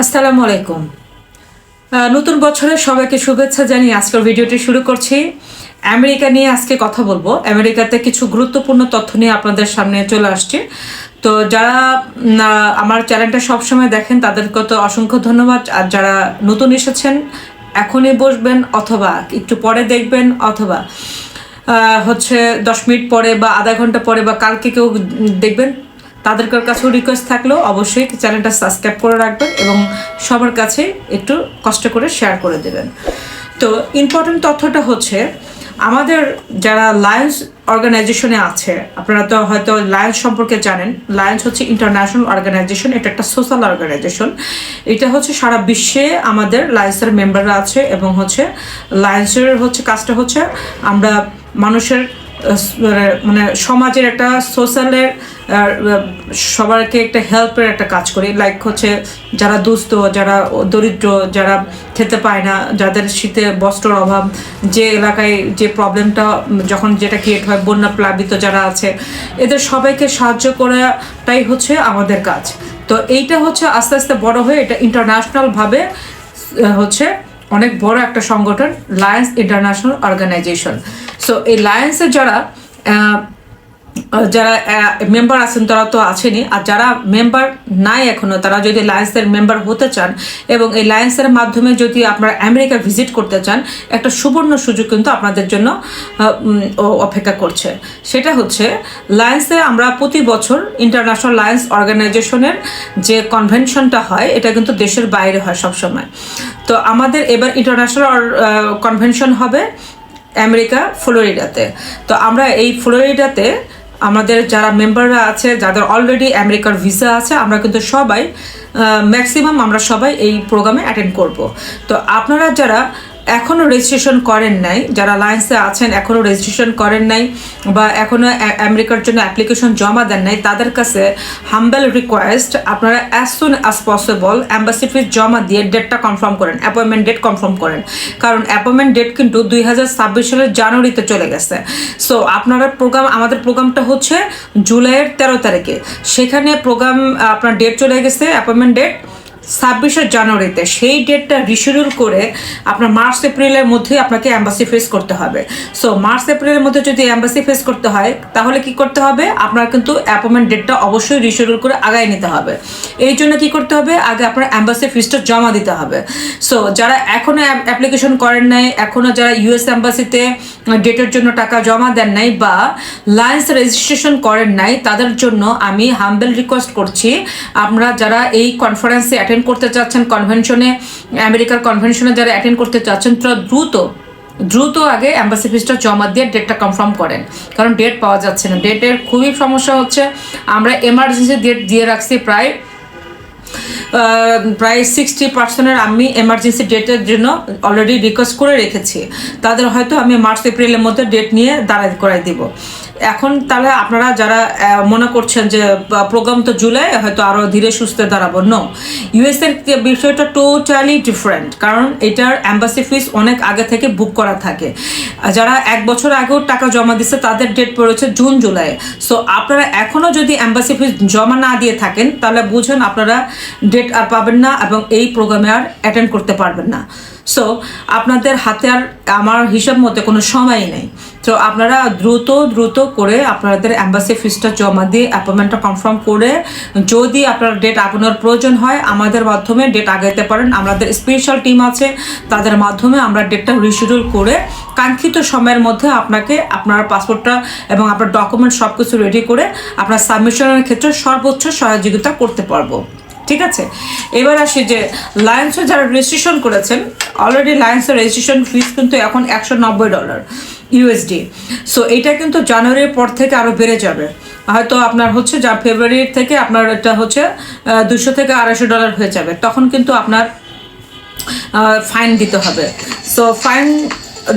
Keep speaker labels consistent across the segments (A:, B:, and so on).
A: আসসালামু আলাইকুম। নতুন বছরের সবাইকে শুভেচ্ছা জানিয়ে আজকের ভিডিওটি শুরু করছি। আমেরিকা নিয়ে আজকে কথা বলব। আমেরিকাতে কিছু গুরুত্বপূর্ণ তথ্য নিয়ে আপনাদের সামনে চলে আসছে। তো যারা আমার চ্যানেলটা সবসময় দেখেন, তাদেরকে তো অসংখ্য ধন্যবাদ। আর যারা নতুন এসেছেন, এখনই বসবেন অথবা একটু পরে দেখবেন অথবা হচ্ছে দশ মিনিট পরে বা আধা ঘণ্টা পরে বা কালকে কেউ দেখবেন তাদের কাছেও রিকোয়েস্ট থাকলেও অবশ্যই চ্যানেলটা সাবস্ক্রাইব করে রাখবেন এবং সবার কাছে একটু কষ্ট করে শেয়ার করে দেবেন। তো ইম্পর্টেন্ট তথ্যটা হচ্ছে, আমাদের যারা লায়ন্স অর্গানাইজেশনে আছে, আপনারা তো হয়তো লায়ন্স সম্পর্কে জানেন। লায়ন্স হচ্ছে ইন্টারন্যাশনাল অর্গানাইজেশন এটা একটা সোশ্যাল অর্গানাইজেশন এটা হচ্ছে সারা বিশ্বে আমাদের লায়ন্সের মেম্বাররা আছে এবং হচ্ছে লায়ন্সের হচ্ছে কাজটা হচ্ছে আমরা মানুষের মানে সমাজের একটা সোশ্যালের সবাইকে একটা হেল্পের একটা কাজ করি। লাইক হচ্ছে যারা দুস্থ, যারা দরিদ্র, যারা খেতে পায় না, যাদের শীতে বস্ত্রর অভাব, যে এলাকায় যে প্রবলেমটা যখন যেটা ক্রিয়েট হয়, বন্যা প্লাবিত যারা আছে, এদের সবাইকে সাহায্য করাটাই হচ্ছে আমাদের কাজ। তো এইটা হচ্ছে আস্তে আস্তে বড় হয়ে এটা ইন্টারন্যাশনালভাবে হচ্ছে অনেক বড় একটা সংগঠন লায়ন্স ইন্টারন্যাশনাল অর্গানাইজেশন সো এই লায়ন্সের যারা যারা মেম্বার আছেন, তারা তো আছেনই। আর যারা মেম্বার নাই এখনও, তারা যদি লায়েন্সের মেম্বার হতে চান, এবং এই লায়েন্সের মাধ্যমে যদি আপনারা আমেরিকা ভিজিট করতে চান, একটা সুবর্ণ সুযোগ কিন্তু আপনাদের জন্য অপেক্ষা করছে। সেটা হচ্ছে লায়েন্সে আমরা প্রতি বছর ইন্টারন্যাশনাল লায়েন্স অর্গানাইজেশনের যে কনভেনশনটা হয়, এটা কিন্তু দেশের বাইরে হয় সবসময়। তো আমাদের এবার ইন্টারন্যাশনাল কনভেনশন হবে। আমেরিকা, ফ্লোরিডাতে। তো আমরা এই ফ্লোরিডাতে আমাদের যারা মেম্বাররা আছে, যাদের অলরেডি আমেরিকার ভিসা আছে, আমরা কিন্তু সবাই ম্যাক্সিমাম আমরা সবাই এই প্রোগ্রামে অ্যাটেন্ড করব। তো আপনারা যারা এখনও রেজিস্ট্রেশন করেন নাই, যারা লায়েন্সে আছেন এখনও রেজিস্ট্রেশন করেন নাই বা এখনও আমেরিকার জন্য অ্যাপ্লিকেশন জমা দেন নাই, তাদের কাছে হাম্বেল রিকোয়েস্ট আপনারা as soon as possible embassy fees জমা দিয়ে ডেটটা কনফার্ম করেন অ্যাপয়েন্টমেন্ট ডেট কনফার্ম করেন। কারণ অ্যাপয়েন্টমেন্ট ডেট কিন্তু দুই হাজার ছাব্বিশ সালের জানুয়ারিতে চলে গেছে। সো আপনারা প্রোগ্রাম আমাদের প্রোগ্রামটা হচ্ছে জুলাইয়ের তেরো তারিখে। সেখানে প্রোগ্রাম আপনার ডেট চলে গেছে অ্যাপয়েন্টমেন্ট ডেট ছাব্বিশে জানুয়ারিতে সেই ডেটটা রিশিডিউল করে আপনার মার্চ, এপ্রিলের মধ্যে আপনাকে অ্যাম্বাসি ফেস করতে হবে। সো মার্চ, এপ্রিলের মধ্যে যদি অ্যাম্বাসি ফেস করতে হয়, তাহলে কি করতে হবে? আপনার কিন্তু অ্যাপয়েন্টমেন্ট ডেটটা অবশ্যই রিশিডিউল করে আগায় নিতে হবে। এই জন্য কি করতে হবে? আগে আপনার অ্যাম্বাসি ফিসটা জমা দিতে হবে। সো যারা এখনও অ্যাপ্লিকেশন করেন নাই এখনও যারা ইউএস অ্যাম্বাসিতে ডেটের জন্য টাকা জমা দেন নাই বা লায়েন্স রেজিস্ট্রেশন করেন নাই, তাদের জন্য আমি হাম্বেল রিকোয়েস্ট করছি আপনারা যারা এই কনফারেন্সে অ্যাটেন্ড করতে চাচ্ছেন কনভেনশনে আমেরিকার কনভেনশনে যারা অ্যাটেন্ড করতে চাচ্ছেন, তারা দ্রুত দ্রুত আগে অ্যাম্বাসি ফিসটা জমা দিয়ে ডেটটা কনফার্ম করেন। কারণ ডেট পাওয়া যাচ্ছে না। ডেটের খুবই সমস্যা হচ্ছে। আমরা এমার্জেন্সি ডেট দিয়ে রাখছি প্রায় প্রায় সিক্সটি পার্সেন্টের আমি এমার্জেন্সি ডেটের জন্য অলরেডি রিকোয়েস্ট করে রেখেছি। তাদের হয়তো আমি মার্চ, এপ্রিলের মধ্যে ডেট নিয়ে দাঁড়াই, করাই দিব। এখন তাহলে আপনারা যারা মনে করছেন যে প্রোগ্রাম তো জুলাই, হয়তো আরও ধীরে সুস্থে দাঁড়াবো। নো ইউএস এর বিষয়টা টোটালি ডিফারেন্ট কারণ এটার অ্যাম্বাসি ফিস অনেক আগে থেকে বুক করা থাকে। যারা এক বছর আগেও টাকা জমা দিচ্ছে তাদের ডেট পড়েছে জুন জুলাই সো আপনারা এখনও যদি অ্যাম্বাসি ফিস জমা না দিয়ে থাকেন, তাহলে বুঝেন আপনারা ডেট আর পাবেন না এবং এই প্রোগ্রামে আর অ্যাটেন্ড করতে পারবেন না। সো আপনাদের হাতে আর আমার হিসাব মতে কোনো সময়ই নেই। তো আপনারা দ্রুত দ্রুত করে আপনাদের অ্যাম্বাসি ফিসটা জমা দিয়ে অ্যাপয়েন্টমেন্টটা কনফার্ম করে যদি আপনার ডেট আগানোর প্রয়োজন হয়, আমাদের মাধ্যমে ডেট আগাইতে পারেন। আমাদের স্পেশাল টিম আছে, তাদের মাধ্যমে আমরা ডেটটা রিশিডিউল করে কাঙ্ক্ষিত সময়ের মধ্যে আপনাকে আপনার পাসপোর্টটা এবং আপনার ডকুমেন্ট সব কিছু রেডি করে আপনার সাবমিশনের ক্ষেত্রে সর্বোচ্চ সহযোগিতা করতে পারব। ঠিক আছে? এবার আসি যে লায়েন্সে যারা রেজিস্ট্রেশন করেছেন অলরেডি লায়েন্সের রেজিস্ট্রেশন ফিস কিন্তু এখন একশো নব্বই ডলার ইউএসডি সো এটা কিন্তু জানুয়ারির পর থেকে আরও বেড়ে যাবে। হয়তো আপনার হচ্ছে যা ফেব্রুয়ারির থেকে আপনার এটা হচ্ছে দুশো থেকে আড়াইশো ডলার হয়ে যাবে। তখন কিন্তু আপনার ফাইন দিতে হবে। সো ফাইন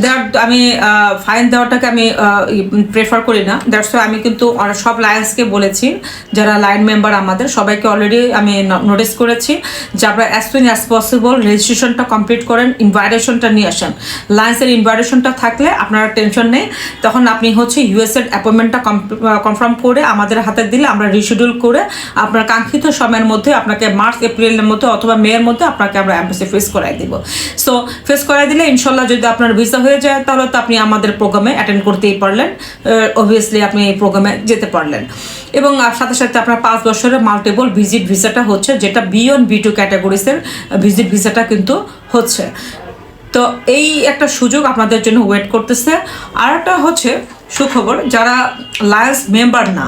A: দেওয়ার আমি ফাইন দেওয়াটাকে আমি প্রেফার করি না। দ্যাটস আমি কিন্তু সব লায়ন্সকে বলেছি, যারা লাইন মেম্বার আমাদের, সবাইকে অলরেডি আমি নোটিস করেছি যে আপনারা অ্যাজ সুইন অ্যাজ পসিবল রেজিস্ট্রেশনটা কমপ্লিট করেন ইনভাইটেশনটা নিয়ে আসেন। লায়েন্সের ইনভাইটেশনটা থাকলে আপনারা টেনশন নেই। তখন আপনি হচ্ছে ইউএস এর অ্যাপয়েন্টমেন্টটা কনফার্ম করে আমাদের হাতে দিলে আমরা রিশিডিউল করে আপনার কাঙ্ক্ষিত সময়ের মধ্যে আপনাকে মার্চ এপ্রিলের মধ্যে অথবা মেয়ের মধ্যে আপনাকে আমরা অ্যাম্বাসি ফেস করাই দিব। সো ফেস করাই দিলে ইনশাল্লাহ যদি আপনার ভিসা হয়ে যায়, তাহলে তো আপনি আমাদের প্রোগ্রামে অ্যাটেন্ড করতেই পারলেন। অবভিয়াসলি আপনি এই প্রোগ্রামে যেতে পারলেন। এবং সাথে সাথে আপনার পাঁচ বছরের মাল্টিপল ভিজিট ভিসাটা হচ্ছে, যেটা বিয়ন বি টু ক্যাটাগরিসের ভিজিট ভিসাটা কিন্তু হচ্ছে। তো এই একটা সুযোগ আপনাদের জন্য ওয়েট করতেছে। আর একটা হচ্ছে, সুখবর, যারা লায়ন্স মেম্বার না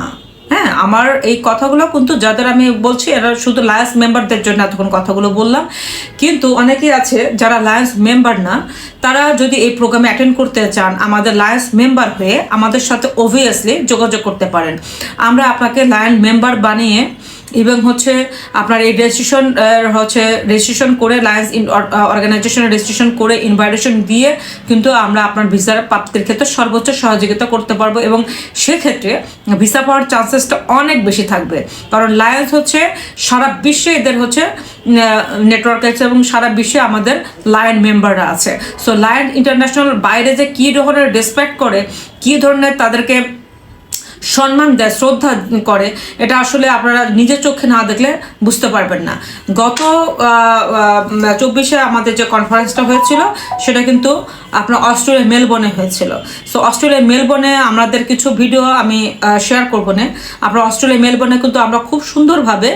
A: হ্যাঁ আমার এই কথাগুলো কিন্তু যাদের আমি বলছি, এরা শুধু লায়েন্স মেম্বারদের জন্য এতক্ষণ কথাগুলো বললাম। কিন্তু অনেকেই আছে যারা লায়েন্স মেম্বার না, তারা যদি এই প্রোগ্রামে অ্যাটেন্ড করতে চান, আমাদের লায়েন্স মেম্বার হয়ে আমাদের সাথে অবভিয়াসলি যোগাযোগ করতে পারেন। আমরা আপনাকে লায়ন মেম্বার বানিয়ে এবং হচ্ছে আপনার এই রেজিস্ট্রেশন হচ্ছে রেজিস্ট্রেশন করে লায়েন্স অর্গানাইজেশন রেজিস্ট্রেশন করে ইনভাইটেশন দিয়ে কিন্তু আমরা আপনার ভিসার প্রাপ্তির ক্ষেত্রে সর্বোচ্চ সহযোগিতা করতে পারব এবং সেক্ষেত্রে ভিসা পাওয়ার চান্সেসটা অনেক বেশি থাকবে। কারণ লায়েন্স হচ্ছে সারা বিশ্বে এদের হচ্ছে নেটওয়ার্ক আছে এবং সারা বিশ্বে আমাদের লায়ন মেম্বাররা আছে। সো লায়ন ইন্টারন্যাশনাল বাইরে যে কী ধরনের রেসপেক্ট করে, কী ধরনের তাদেরকে সম্মান দেয়, শ্রদ্ধা করে, এটা আসলে আপনারা নিজের চোখে না দেখলে বুঝতে পারবেন না। গত চব্বিশে আমাদের যে কনফারেন্সটা হয়েছিল, সেটা কিন্তু আপনার অস্ট্রেলিয়া মেলবোর্নে হয়েছিল। সো অস্ট্রেলিয়া মেলবোর্নে আমাদের কিছু ভিডিও আমি শেয়ার করব না। আপনার অস্ট্রেলিয়া মেলবোর্নে কিন্তু আমরা খুব সুন্দরভাবে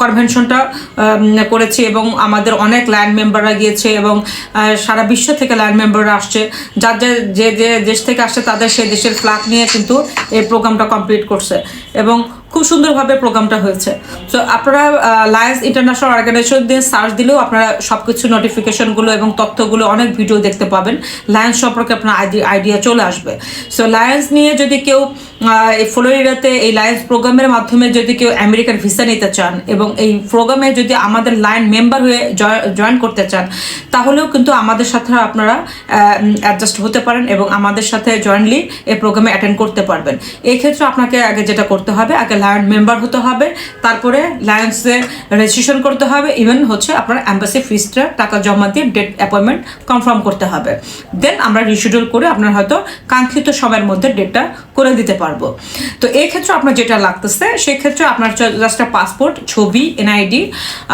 A: কনভেনশনটা করেছি এবং আমাদের অনেক ল্যান্ড মেম্বাররা গিয়েছে এবং সারা বিশ্ব থেকে ল্যান্ড মেম্বাররা আসছে। যার যে যে দেশ থেকে আসছে, তাদের সেই দেশের ফ্ল্যাগ নিয়ে কিন্তু এই প্রোগ্রামটা কমপ্লিট করছে। এবং খুব সুন্দরভাবে প্রোগ্রামটা হয়েছে। তো আপনারা লায়েন্স ইন্টারন্যাশনাল অর্গানাইজেশন দিয়ে সার্চ দিলেও আপনারা সব কিছু নোটিফিকেশনগুলো এবং তথ্যগুলো অনেক ভিডিও দেখতে পাবেন। লায়েন্স সম্পর্কে আপনার আইডিয়া চলে আসবে। সো লায়েন্স নিয়ে যদি কেউ এই ফ্লোরিডাতে এই লায়েন্স প্রোগ্রামের মাধ্যমে যদি কেউ আমেরিকার ভিসা নিতে চান এবং এই প্রোগ্রামে যদি আমাদের লাইন মেম্বার হয়ে জয়েন করতে চান, তাহলেও কিন্তু আমাদের সাথে আপনারা অ্যাডজাস্ট হতে পারেন এবং আমাদের সাথে জয়েন্টলি এই প্রোগ্রামে অ্যাটেন্ড করতে পারবেন। এক্ষেত্রে আপনাকে আগে যেটা করতে হবে, আগে লায়ন মেম্বার হতে হবে, তারপরে লায়ন্সে রেজিস্ট্রেশন করতে হবে ইভেন হচ্ছে আপনার অ্যাম্বাসি ফিসটা টাকা জমা দিয়ে ডেট অ্যাপয়েন্টমেন্ট কনফার্ম করতে হবে। দেন আমরা রিশিডিউল করে আপনার হয়তো কাঙ্ক্ষিত সময়ের মধ্যে ডেটটা করে দিতে পারব। তো এই ক্ষেত্রে আপনার যেটা লাগতেছে সেক্ষেত্রে আপনার জাস্ট পাসপোর্ট ছবি এনআইডি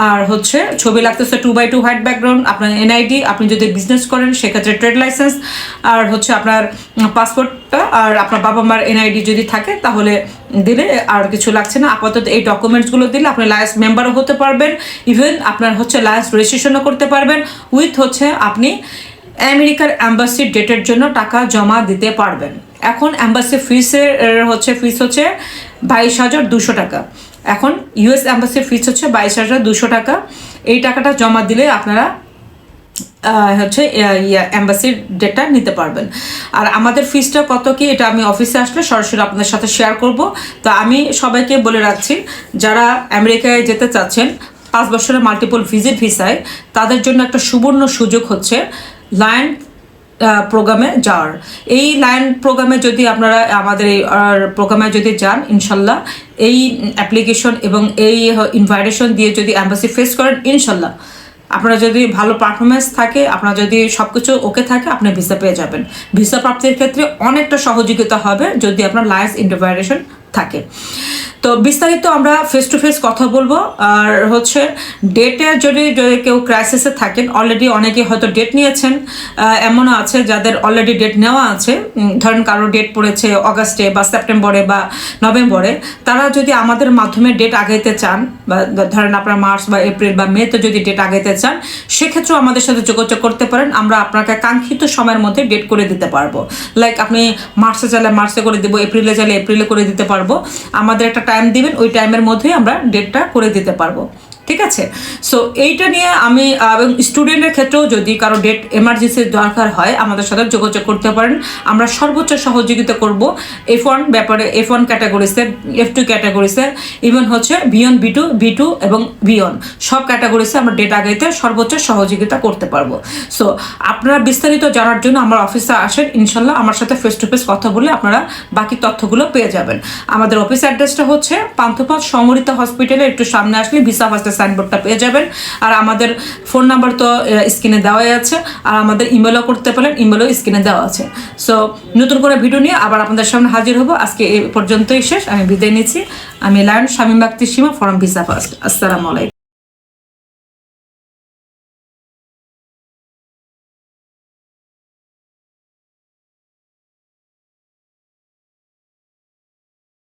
A: আর হচ্ছে ছবি লাগতেছে two by two white background আপনার এনআইডি আপনি যদি বিজনেস করেন, সেক্ষেত্রে ট্রেড লাইসেন্স আর হচ্ছে আপনার পাসপোর্টটা আর আপনার বাবা মার এনআইডি যদি থাকে, তাহলে দিলে আর কিছু লাগছে না। আপাতত এই ডকুমেন্টসগুলো দিলে আপনি লায়েন্স মেম্বারও হতে পারবেন। ইভেন আপনার হচ্ছে লায়েন্স রেজিস্ট্রেশনও করতে পারবেন। উইথ হচ্ছে আপনি আমেরিকার অ্যাম্বাসি ডেটের জন্য টাকা জমা দিতে পারবেন। এখন অ্যাম্বাসি ফিসের হচ্ছে ফিস হচ্ছে বাইশ হাজার দুশো টাকা। এখন ইউএস অ্যাম্বাসির ফিস হচ্ছে বাইশ হাজার দুশো টাকা। এই টাকাটা জমা দিলে আপনারা হচ্ছে অ্যাম্বাসির ডেটা নিতে পারবেন। আর আমাদের ফিসটা কত কি, এটা আমি অফিসে আসলে সরাসরি আপনাদের সাথে শেয়ার করব। তো আমি সবাইকে বলে রাখছি, যারা আমেরিকায় যেতে চাচ্ছেন, পাঁচ বছরের মাল্টিপল ভিজিট ভিসায় তাদের জন্য একটা সুবর্ণ সুযোগ হচ্ছে লায়ন প্রোগ্রামে যাওয়ার। এই লাইন প্রোগ্রামে যদি আপনারা, আমাদের এই প্রোগ্রামে যদি যান, ইনশাল্লাহ, এই অ্যাপ্লিকেশন এবং এই ইনভাইটেশন দিয়ে যদি অ্যাম্বাসি ফেস করেন, ইনশাল্লাহ। আপনারা যদি ভালো পারফরমেন্স থাকে, আপনার যদি সব কিছু ওকে থাকে, আপনি ভিসা পেয়ে যাবেন। ভিসা প্রাপ্তির ক্ষেত্রে অনেকটা সহযোগিতা হবে যদি আপনার লায়েন্স ইন্টারভাইরেশন থাকে। তো বিস্তারিত আমরা ফেস টু ফেস কথা বলব। আর হচ্ছে ডেটে যদি যদি কেউ ক্রাইসিসে থাকেন অলরেডি অনেকে হয়তো ডেট নিয়েছেন এমনও আছে যাদের অলরেডি ডেট নেওয়া আছে। ধরেন কারও ডেট পড়েছে অগাস্টে বা সেপ্টেম্বরে বা নভেম্বরে তারা যদি আমাদের মাধ্যমে ডেট আগাইতে চান, বা ধরেন আপনার মার্চ বা এপ্রিল বা মেতে যদি ডেট আগাইতে চান, সেক্ষেত্রেও আমাদের সাথে যোগাযোগ করতে পারেন। আমরা আপনাকে কাঙ্ক্ষিত সময়ের মধ্যে ডেট করে দিতে পারব। লাইক আপনি মার্চে চাইলে মার্চে করে দিব এপ্রিলে চাইলে এপ্রিলে করে দিতে পারব। আমাদের একটা টাইম দিবেন ওই টাইমের মধ্যেই আমরা ডেটটা করে দিতে পারব। ঠিক আছে? সো এইটা নিয়ে আমি এবং স্টুডেন্টের ক্ষেত্রেও যদি কারও ডেট এমার্জেন্সি দরকার হয়, আমাদের সাথে যোগাযোগ করতে পারেন। আমরা সর্বোচ্চ সহযোগিতা করব এফ ওয়ান ব্যাপারে এফ ওয়ান ক্যাটাগরিসে এফ টু ক্যাটাগরিসে ইভেন হচ্ছে B one B two B two এবং বিয়ন সব ক্যাটাগরিসে আমরা ডেট আগাইতে সর্বোচ্চ সহযোগিতা করতে পারব। সো আপনারা বিস্তারিত জানার জন্য আমার অফিসে আসেন। ইনশাল্লাহ আমার সাথে ফেস টু ফেস কথা বলে আপনারা বাকি তথ্যগুলো পেয়ে যাবেন। আমাদের অফিস অ্যাড্রেসটা হচ্ছে পান্থপথ সমরিতা হসপিটালে একটু সামনে আসলে ভিসা ফার্স্টের সাইনবোর্ডটা পেয়ে যাবেন। আর আমাদের ফোন নাম্বার তো স্ক্রিনে দেওয়াই আছে। আর আমাদের ইমেলও করতে পারেন ইমেলও স্ক্রিনে দেওয়া আছে। সো নতুন করে ভিডিও নিয়ে আবার আপনাদের সামনে হাজির হব। আজকে এ পর্যন্তই শেষ, আমি বিদায় নিচ্ছি। আমি লায়ন, শামীম বাক্তি সীমা ফরম ভিসা ফার্স্ট। আসসালামু আলাইকুম।